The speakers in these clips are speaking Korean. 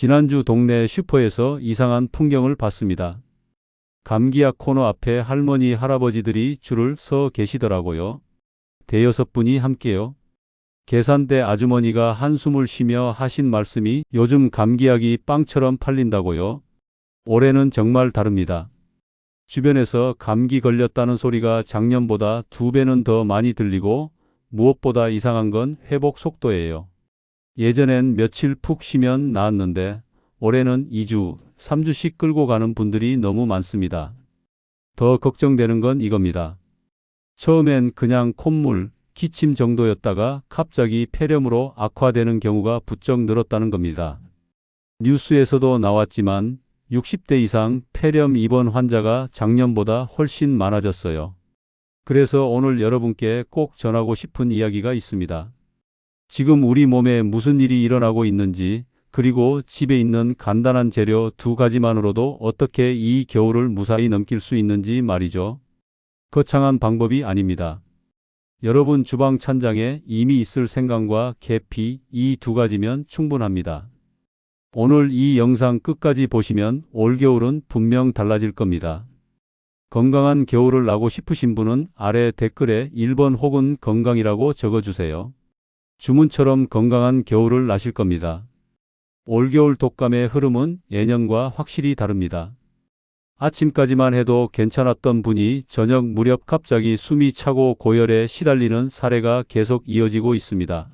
지난주 동네 슈퍼에서 이상한 풍경을 봤습니다. 감기약 코너 앞에 할머니, 할아버지들이 줄을 서 계시더라고요. 대여섯 분이 함께요. 계산대 아주머니가 한숨을 쉬며 하신 말씀이 요즘 감기약이 빵처럼 팔린다고요. 올해는 정말 다릅니다. 주변에서 감기 걸렸다는 소리가 작년보다 두 배는 더 많이 들리고 무엇보다 이상한 건 회복 속도예요. 예전엔 며칠 푹 쉬면 나았는데 올해는 2주, 3주씩 끌고 가는 분들이 너무 많습니다. 더 걱정되는 건 이겁니다. 처음엔 그냥 콧물, 기침 정도였다가 갑자기 폐렴으로 악화되는 경우가 부쩍 늘었다는 겁니다. 뉴스에서도 나왔지만 60대 이상 폐렴 입원 환자가 작년보다 훨씬 많아졌어요. 그래서 오늘 여러분께 꼭 전하고 싶은 이야기가 있습니다. 지금 우리 몸에 무슨 일이 일어나고 있는지, 그리고 집에 있는 간단한 재료 두 가지만으로도 어떻게 이 겨울을 무사히 넘길 수 있는지 말이죠. 거창한 방법이 아닙니다. 여러분 주방 찬장에 이미 있을 생강과 계피 이 두 가지면 충분합니다. 오늘 이 영상 끝까지 보시면 올겨울은 분명 달라질 겁니다. 건강한 겨울을 나고 싶으신 분은 아래 댓글에 1번 혹은 건강이라고 적어주세요. 주문처럼 건강한 겨울을 나실 겁니다. 올겨울 독감의 흐름은 예년과 확실히 다릅니다. 아침까지만 해도 괜찮았던 분이 저녁 무렵 갑자기 숨이 차고 고열에 시달리는 사례가 계속 이어지고 있습니다.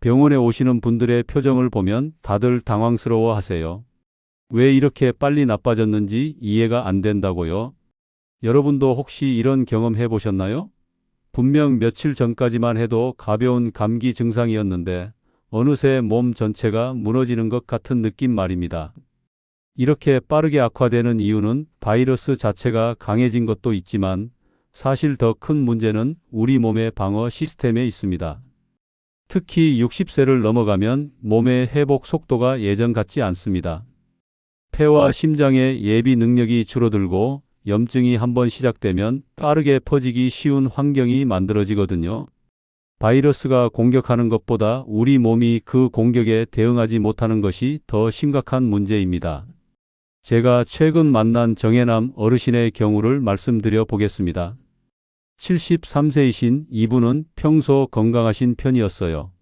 병원에 오시는 분들의 표정을 보면 다들 당황스러워 하세요. 왜 이렇게 빨리 나빠졌는지 이해가 안 된다고요? 여러분도 혹시 이런 경험 해보셨나요? 분명 며칠 전까지만 해도 가벼운 감기 증상이었는데 어느새 몸 전체가 무너지는 것 같은 느낌 말입니다. 이렇게 빠르게 악화되는 이유는 바이러스 자체가 강해진 것도 있지만 사실 더 큰 문제는 우리 몸의 방어 시스템에 있습니다. 특히 60세를 넘어가면 몸의 회복 속도가 예전 같지 않습니다. 폐와 심장의 예비 능력이 줄어들고 염증이 한번 시작되면 빠르게 퍼지기 쉬운 환경이 만들어지거든요. 바이러스가 공격하는 것보다 우리 몸이 그 공격에 대응하지 못하는 것이 더 심각한 문제입니다. 제가 최근 만난 정혜남 어르신의 경우를 말씀드려 보겠습니다. 73세이신 이분은 평소 건강하신 편이었어요.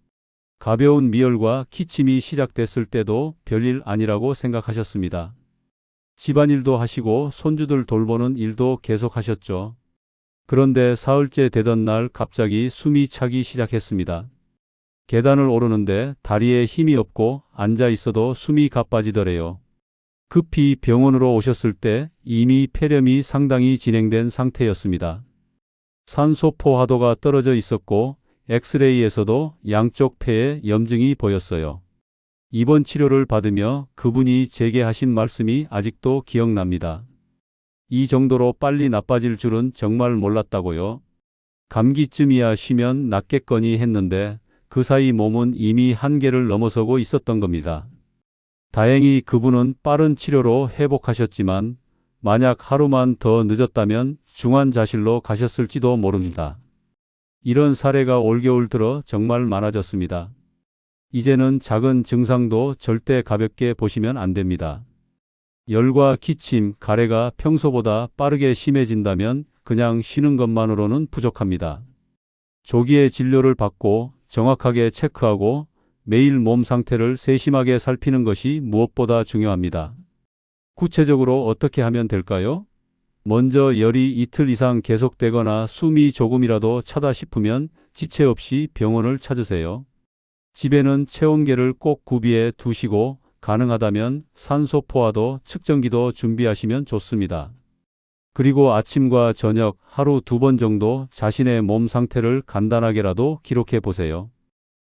가벼운 미열과 기침이 시작됐을 때도 별일 아니라고 생각하셨습니다. 집안일도 하시고 손주들 돌보는 일도 계속하셨죠. 그런데 사흘째 되던 날 갑자기 숨이 차기 시작했습니다. 계단을 오르는데 다리에 힘이 없고 앉아 있어도 숨이 가빠지더래요. 급히 병원으로 오셨을 때 이미 폐렴이 상당히 진행된 상태였습니다. 산소 포화도가 떨어져 있었고 엑스레이에서도 양쪽 폐에 염증이 보였어요. 입원 치료를 받으며 그분이 제게 하신 말씀이 아직도 기억납니다. 이 정도로 빨리 나빠질 줄은 정말 몰랐다고요. 감기쯤이야 쉬면 낫겠거니 했는데 그 사이 몸은 이미 한계를 넘어서고 있었던 겁니다. 다행히 그분은 빠른 치료로 회복하셨지만 만약 하루만 더 늦었다면 중환자실로 가셨을지도 모릅니다. 이런 사례가 올겨울 들어 정말 많아졌습니다. 이제는 작은 증상도 절대 가볍게 보시면 안 됩니다. 열과 기침, 가래가 평소보다 빠르게 심해진다면 그냥 쉬는 것만으로는 부족합니다. 조기에 진료를 받고 정확하게 체크하고 매일 몸 상태를 세심하게 살피는 것이 무엇보다 중요합니다. 구체적으로 어떻게 하면 될까요? 먼저 열이 이틀 이상 계속되거나 숨이 조금이라도 차다 싶으면 지체 없이 병원을 찾으세요. 집에는 체온계를 꼭 구비해 두시고 가능하다면 산소 포화도 측정기도 준비하시면 좋습니다. 그리고 아침과 저녁 하루 두 번 정도 자신의 몸 상태를 간단하게라도 기록해 보세요.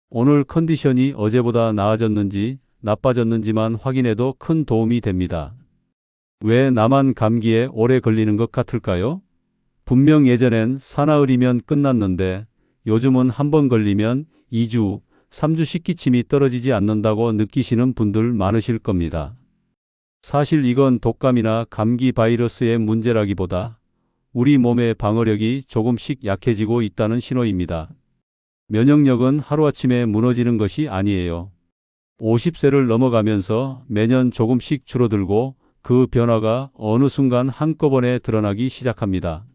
오늘 컨디션이 어제보다 나아졌는지 나빠졌는지만 확인해도 큰 도움이 됩니다. 왜 나만 감기에 오래 걸리는 것 같을까요? 분명 예전엔 사나흘이면 끝났는데 요즘은 한 번 걸리면 2주, 3주씩 기침이 떨어지지 않는다고 느끼시는 분들 많으실 겁니다. 사실 이건 독감이나 감기 바이러스의 문제라기보다 우리 몸의 방어력이 조금씩 약해지고 있다는 신호입니다. 면역력은 하루아침에 무너지는 것이 아니에요. 50세를 넘어가면서 매년 조금씩 줄어들고 그 변화가 어느 순간 한꺼번에 드러나기 시작합니다.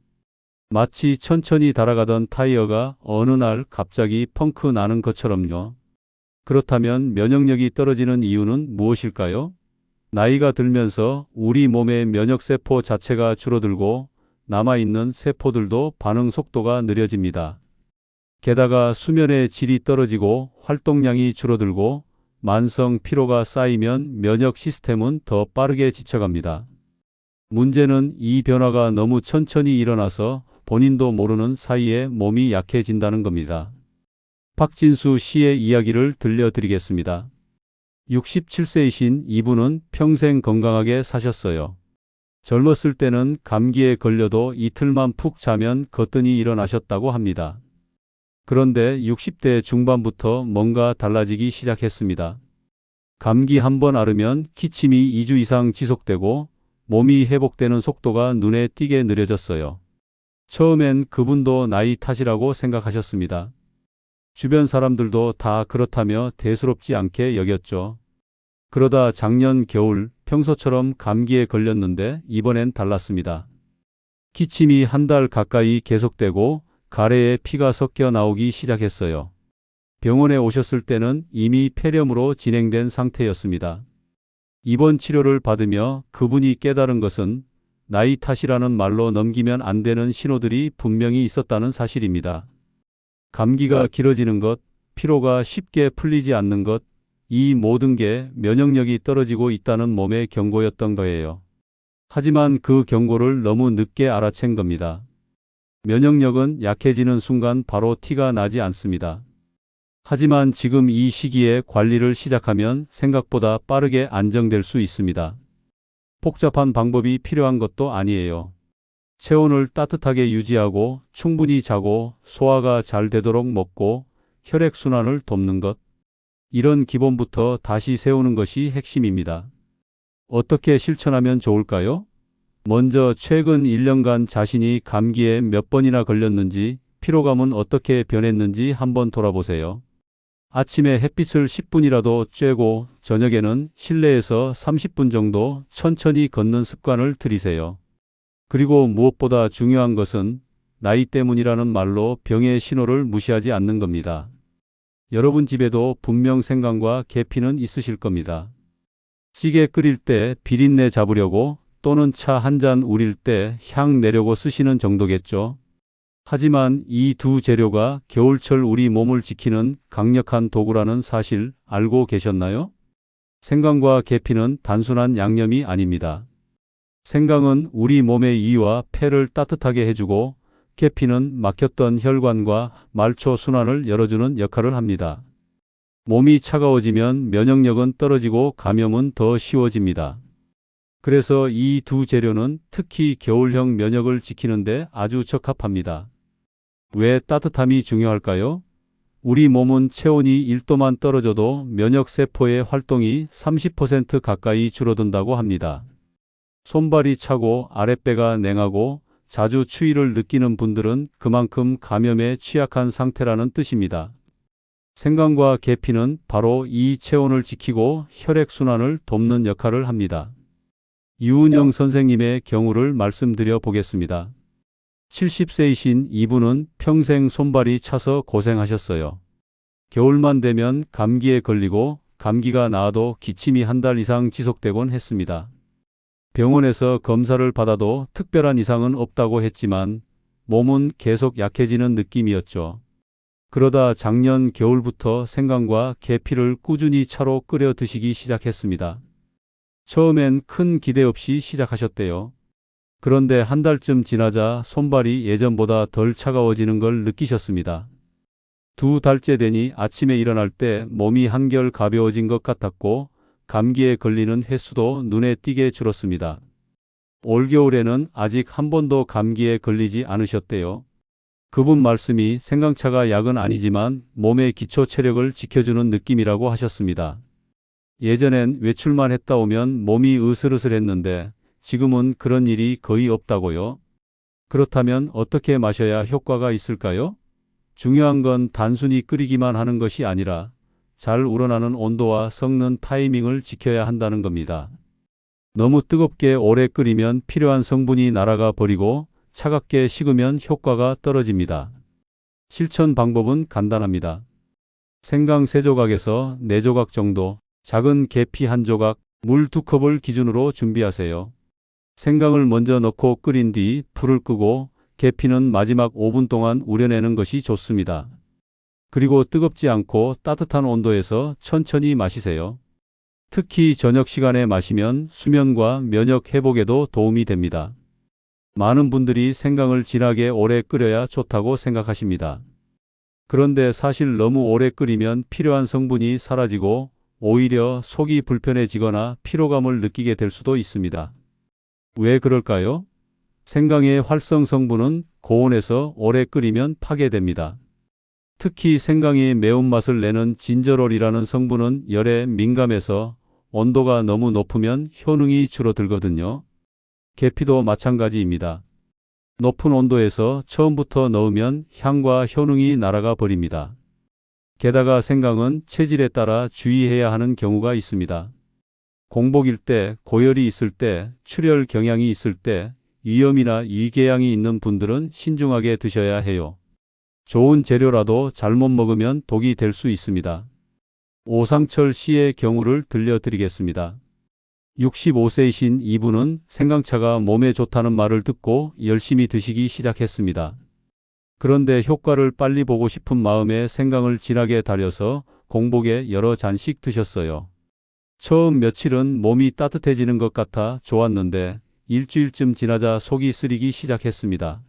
마치 천천히 달아가던 타이어가 어느 날 갑자기 펑크 나는 것처럼요. 그렇다면 면역력이 떨어지는 이유는 무엇일까요? 나이가 들면서 우리 몸의 면역세포 자체가 줄어들고 남아있는 세포들도 반응 속도가 느려집니다. 게다가 수면의 질이 떨어지고 활동량이 줄어들고 만성 피로가 쌓이면 면역 시스템은 더 빠르게 지쳐갑니다. 문제는 이 변화가 너무 천천히 일어나서 본인도 모르는 사이에 몸이 약해진다는 겁니다. 박진수 씨의 이야기를 들려드리겠습니다. 67세이신 이분은 평생 건강하게 사셨어요. 젊었을 때는 감기에 걸려도 이틀만 푹 자면 거뜬히 일어나셨다고 합니다. 그런데 60대 중반부터 뭔가 달라지기 시작했습니다. 감기 한 번 앓으면 기침이 2주 이상 지속되고 몸이 회복되는 속도가 눈에 띄게 느려졌어요. 처음엔 그분도 나이 탓이라고 생각하셨습니다. 주변 사람들도 다 그렇다며 대수롭지 않게 여겼죠. 그러다 작년 겨울 평소처럼 감기에 걸렸는데 이번엔 달랐습니다. 기침이 한 달 가까이 계속되고 가래에 피가 섞여 나오기 시작했어요. 병원에 오셨을 때는 이미 폐렴으로 진행된 상태였습니다. 입원 치료를 받으며 그분이 깨달은 것은 나이 탓이라는 말로 넘기면 안 되는 신호들이 분명히 있었다는 사실입니다. 감기가 길어지는 것, 피로가 쉽게 풀리지 않는 것, 이 모든 게 면역력이 떨어지고 있다는 몸의 경고였던 거예요. 하지만 그 경고를 너무 늦게 알아챈 겁니다. 면역력은 약해지는 순간 바로 티가 나지 않습니다. 하지만 지금 이 시기에 관리를 시작하면 생각보다 빠르게 안정될 수 있습니다. 복잡한 방법이 필요한 것도 아니에요. 체온을 따뜻하게 유지하고 충분히 자고 소화가 잘 되도록 먹고 혈액순환을 돕는 것. 이런 기본부터 다시 세우는 것이 핵심입니다. 어떻게 실천하면 좋을까요? 먼저 최근 1년간 자신이 감기에 몇 번이나 걸렸는지, 피로감은 어떻게 변했는지 한번 돌아보세요. 아침에 햇빛을 10분이라도 쬐고 저녁에는 실내에서 30분 정도 천천히 걷는 습관을 들이세요. 그리고 무엇보다 중요한 것은 나이 때문이라는 말로 병의 신호를 무시하지 않는 겁니다. 여러분 집에도 분명 생강과 계피는 있으실 겁니다. 찌개 끓일 때 비린내 잡으려고 또는 차 한 잔 우릴 때 향 내려고 쓰시는 정도겠죠. 하지만 이 두 재료가 겨울철 우리 몸을 지키는 강력한 도구라는 사실 알고 계셨나요? 생강과 계피는 단순한 양념이 아닙니다. 생강은 우리 몸의 이와 폐를 따뜻하게 해주고 계피는 막혔던 혈관과 말초 순환을 열어주는 역할을 합니다. 몸이 차가워지면 면역력은 떨어지고 감염은 더 쉬워집니다. 그래서 이 두 재료는 특히 겨울형 면역을 지키는데 아주 적합합니다. 왜 따뜻함이 중요할까요? 우리 몸은 체온이 1도만 떨어져도 면역세포의 활동이 30% 가까이 줄어든다고 합니다. 손발이 차고 아랫배가 냉하고 자주 추위를 느끼는 분들은 그만큼 감염에 취약한 상태라는 뜻입니다. 생강과 계피는 바로 이 체온을 지키고 혈액순환을 돕는 역할을 합니다. 유은영 선생님의 경우를 말씀드려 보겠습니다. 70세이신 이분은 평생 손발이 차서 고생하셨어요. 겨울만 되면 감기에 걸리고 감기가 나아도 기침이 한 달 이상 지속되곤 했습니다. 병원에서 검사를 받아도 특별한 이상은 없다고 했지만 몸은 계속 약해지는 느낌이었죠. 그러다 작년 겨울부터 생강과 계피를 꾸준히 차로 끓여 드시기 시작했습니다. 처음엔 큰 기대 없이 시작하셨대요. 그런데 한 달쯤 지나자 손발이 예전보다 덜 차가워지는 걸 느끼셨습니다. 두 달째 되니 아침에 일어날 때 몸이 한결 가벼워진 것 같았고 감기에 걸리는 횟수도 눈에 띄게 줄었습니다. 올겨울에는 아직 한 번도 감기에 걸리지 않으셨대요. 그분 말씀이 생강차가 약은 아니지만 몸의 기초 체력을 지켜주는 느낌이라고 하셨습니다. 예전엔 외출만 했다 오면 몸이 으슬으슬했는데 지금은 그런 일이 거의 없다고요. 그렇다면 어떻게 마셔야 효과가 있을까요? 중요한 건 단순히 끓이기만 하는 것이 아니라 잘 우러나는 온도와 섞는 타이밍을 지켜야 한다는 겁니다. 너무 뜨겁게 오래 끓이면 필요한 성분이 날아가 버리고 차갑게 식으면 효과가 떨어집니다. 실천 방법은 간단합니다. 생강 3조각에서 4조각 정도, 작은 계피 1조각, 물 2컵을 기준으로 준비하세요. 생강을 먼저 넣고 끓인 뒤 불을 끄고 계피는 마지막 5분 동안 우려내는 것이 좋습니다. 그리고 뜨겁지 않고 따뜻한 온도에서 천천히 마시세요. 특히 저녁 시간에 마시면 수면과 면역 회복에도 도움이 됩니다. 많은 분들이 생강을 진하게 오래 끓여야 좋다고 생각하십니다. 그런데 사실 너무 오래 끓이면 필요한 성분이 사라지고 오히려 속이 불편해지거나 피로감을 느끼게 될 수도 있습니다. 왜 그럴까요? 생강의 활성 성분은 고온에서 오래 끓이면 파괴됩니다. 특히 생강이 매운맛을 내는 진저롤이라는 성분은 열에 민감해서 온도가 너무 높으면 효능이 줄어들거든요. 계피도 마찬가지입니다. 높은 온도에서 처음부터 넣으면 향과 효능이 날아가 버립니다. 게다가 생강은 체질에 따라 주의해야 하는 경우가 있습니다. 공복일 때, 고열이 있을 때, 출혈 경향이 있을 때, 위염이나 위궤양이 있는 분들은 신중하게 드셔야 해요. 좋은 재료라도 잘못 먹으면 독이 될 수 있습니다. 오상철 씨의 경우를 들려드리겠습니다. 65세이신 이분은 생강차가 몸에 좋다는 말을 듣고 열심히 드시기 시작했습니다. 그런데 효과를 빨리 보고 싶은 마음에 생강을 진하게 달여서 공복에 여러 잔씩 드셨어요. 처음 며칠은 몸이 따뜻해지는 것 같아 좋았는데 일주일쯤 지나자 속이 쓰리기 시작했습니다.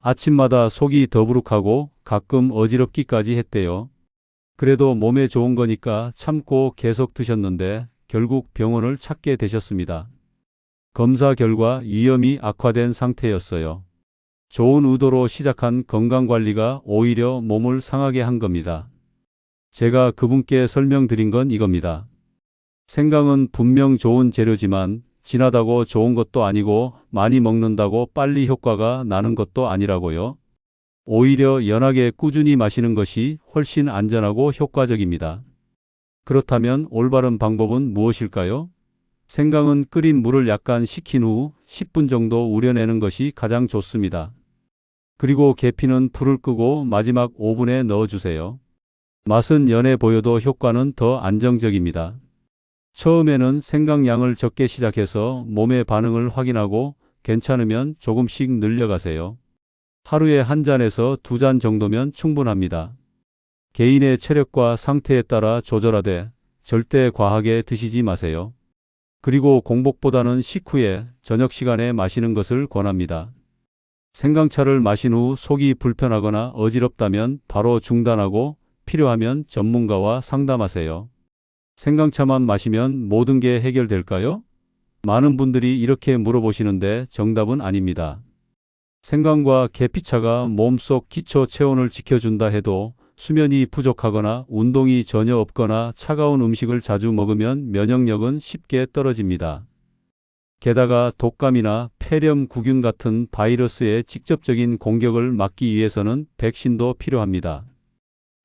아침마다 속이 더부룩하고 가끔 어지럽기까지 했대요. 그래도 몸에 좋은 거니까 참고 계속 드셨는데 결국 병원을 찾게 되셨습니다. 검사 결과 위염이 악화된 상태였어요. 좋은 의도로 시작한 건강관리가 오히려 몸을 상하게 한 겁니다. 제가 그분께 설명드린 건 이겁니다. 생강은 분명 좋은 재료지만 진하다고 좋은 것도 아니고 많이 먹는다고 빨리 효과가 나는 것도 아니라고요. 오히려 연하게 꾸준히 마시는 것이 훨씬 안전하고 효과적입니다. 그렇다면 올바른 방법은 무엇일까요? 생강은 끓인 물을 약간 식힌 후 10분 정도 우려내는 것이 가장 좋습니다. 그리고 계피는 불을 끄고 마지막 5분에 넣어주세요. 맛은 연해 보여도 효과는 더 안정적입니다. 처음에는 생강량을 적게 시작해서 몸의 반응을 확인하고 괜찮으면 조금씩 늘려가세요. 하루에 한 잔에서 두 잔 정도면 충분합니다. 개인의 체력과 상태에 따라 조절하되 절대 과하게 드시지 마세요. 그리고 공복보다는 식후에 저녁 시간에 마시는 것을 권합니다. 생강차를 마신 후 속이 불편하거나 어지럽다면 바로 중단하고 필요하면 전문가와 상담하세요. 생강차만 마시면 모든 게 해결될까요? 많은 분들이 이렇게 물어보시는데 정답은 아닙니다. 생강과 계피차가 몸속 기초 체온을 지켜준다 해도 수면이 부족하거나 운동이 전혀 없거나 차가운 음식을 자주 먹으면 면역력은 쉽게 떨어집니다. 게다가 독감이나 폐렴구균 같은 바이러스의 직접적인 공격을 막기 위해서는 백신도 필요합니다.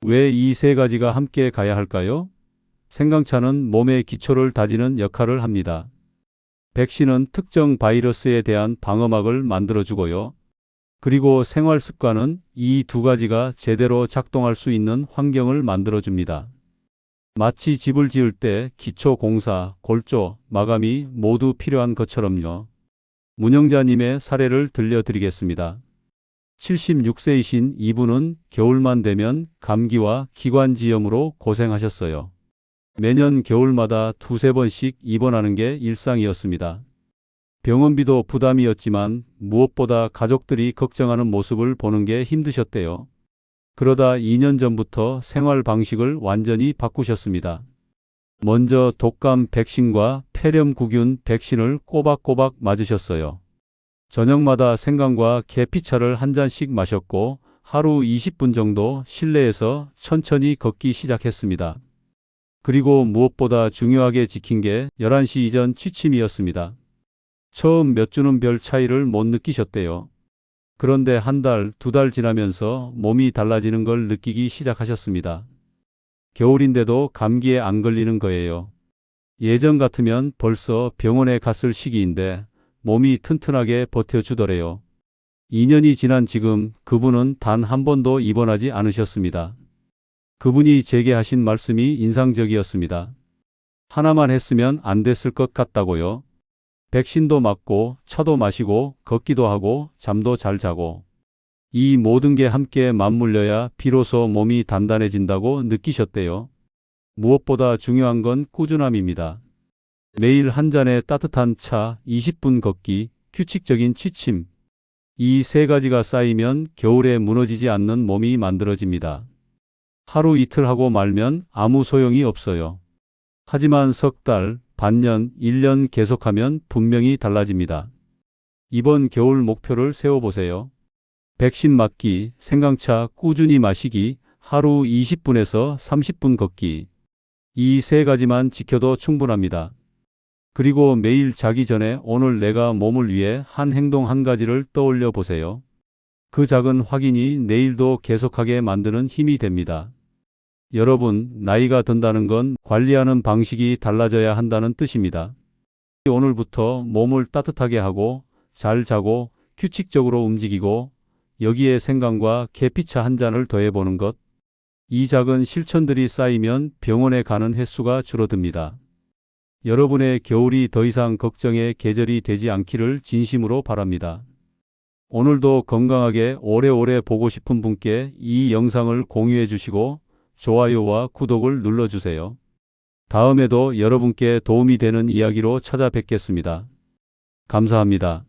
왜 이 세 가지가 함께 가야 할까요? 생강차는 몸의 기초를 다지는 역할을 합니다. 백신은 특정 바이러스에 대한 방어막을 만들어주고요. 그리고 생활 습관은 이 두 가지가 제대로 작동할 수 있는 환경을 만들어줍니다. 마치 집을 지을 때 기초 공사, 골조, 마감이 모두 필요한 것처럼요. 문영자님의 사례를 들려드리겠습니다. 76세이신 이분은 겨울만 되면 감기와 기관지염으로 고생하셨어요. 매년 겨울마다 두세 번씩 입원하는 게 일상이었습니다. 병원비도 부담이었지만 무엇보다 가족들이 걱정하는 모습을 보는 게 힘드셨대요. 그러다 2년 전부터 생활 방식을 완전히 바꾸셨습니다. 먼저 독감 백신과 폐렴구균 백신을 꼬박꼬박 맞으셨어요. 저녁마다 생강과 계피차를 한 잔씩 마셨고 하루 20분 정도 실내에서 천천히 걷기 시작했습니다. 그리고 무엇보다 중요하게 지킨 게 11시 이전 취침이었습니다. 처음 몇 주는 별 차이를 못 느끼셨대요. 그런데 한 달, 두 달 지나면서 몸이 달라지는 걸 느끼기 시작하셨습니다. 겨울인데도 감기에 안 걸리는 거예요. 예전 같으면 벌써 병원에 갔을 시기인데 몸이 튼튼하게 버텨주더래요. 2년이 지난 지금 그분은 단 한 번도 입원하지 않으셨습니다. 그분이 제게 하신 말씀이 인상적이었습니다. 하나만 했으면 안 됐을 것 같다고요. 백신도 맞고 차도 마시고 걷기도 하고 잠도 잘 자고 이 모든 게 함께 맞물려야 비로소 몸이 단단해진다고 느끼셨대요. 무엇보다 중요한 건 꾸준함입니다. 매일 한 잔의 따뜻한 차, 20분 걷기, 규칙적인 취침. 이 세 가지가 쌓이면 겨울에 무너지지 않는 몸이 만들어집니다. 하루 이틀 하고 말면 아무 소용이 없어요. 하지만 석 달, 반년, 1년 계속하면 분명히 달라집니다. 이번 겨울 목표를 세워보세요. 백신 맞기, 생강차 꾸준히 마시기, 하루 20분에서 30분 걷기. 이 세 가지만 지켜도 충분합니다. 그리고 매일 자기 전에 오늘 내가 몸을 위해 한 행동 한 가지를 떠올려 보세요. 그 작은 확인이 내일도 계속하게 만드는 힘이 됩니다. 여러분, 나이가 든다는 건 관리하는 방식이 달라져야 한다는 뜻입니다. 오늘부터 몸을 따뜻하게 하고 잘 자고 규칙적으로 움직이고 여기에 생강과 계피차 한 잔을 더해보는 것. 이 작은 실천들이 쌓이면 병원에 가는 횟수가 줄어듭니다. 여러분의 겨울이 더 이상 걱정의 계절이 되지 않기를 진심으로 바랍니다. 오늘도 건강하게 오래오래 보고 싶은 분께 이 영상을 공유해 주시고 좋아요와 구독을 눌러주세요. 다음에도 여러분께 도움이 되는 이야기로 찾아뵙겠습니다. 감사합니다.